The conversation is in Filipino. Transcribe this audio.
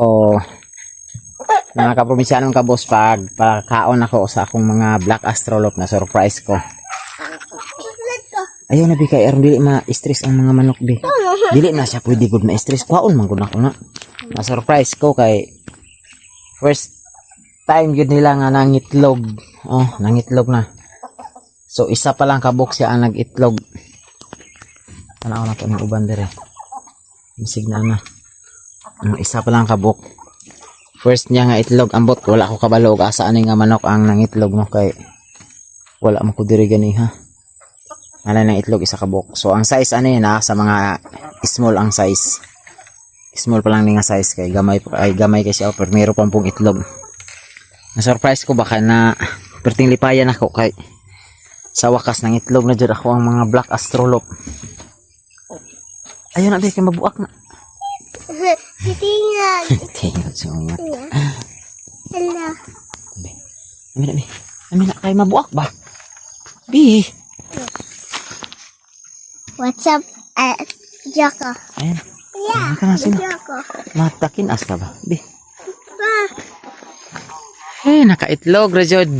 O mga kaprobinsyanong kabos pag pagkaon ako sa akong mga black astrolop na surprise ko. Ayaw na bi kay aron dili ma-stress ang mga manok bi. Dili na siya pwede gud ma-stress. Kwaon man gud ako na. Na-surprise ko kay first time yun nila nga nangitlog. Oh, nangitlog na. So isa pa lang kabok siya ang nag-itlog. Tanaw na to ng uban dire. Misig na na. Ang isa pa lang kabok. First niya nga itlog ambot wala ko kabalo og asa ani nga manok ang nangitlog no kay wala mo ko diri gani ha. Ano ng itlog isa kabok. So ang size yun ha sa mga small ang size. Small pa lang ni nga size kay gamay pa ay gamay kay siya pero meron pang pong itlog. Na surprise ko baka na perting lipayan ako kay sa wakas ng itlog na jud ako ang mga black astrolop. Ayun na kay mabuak na. Titingnan. Tingnan sa mga. Hello. Amin bi. Amin na, kay mabuak ba? Bi. What's up, uh, Joko? Ayan. Yeah, Ayan ka na sino. Joko. Matakin as ka ba? Bi. Pa, Eh, nakaitlog, Rajod.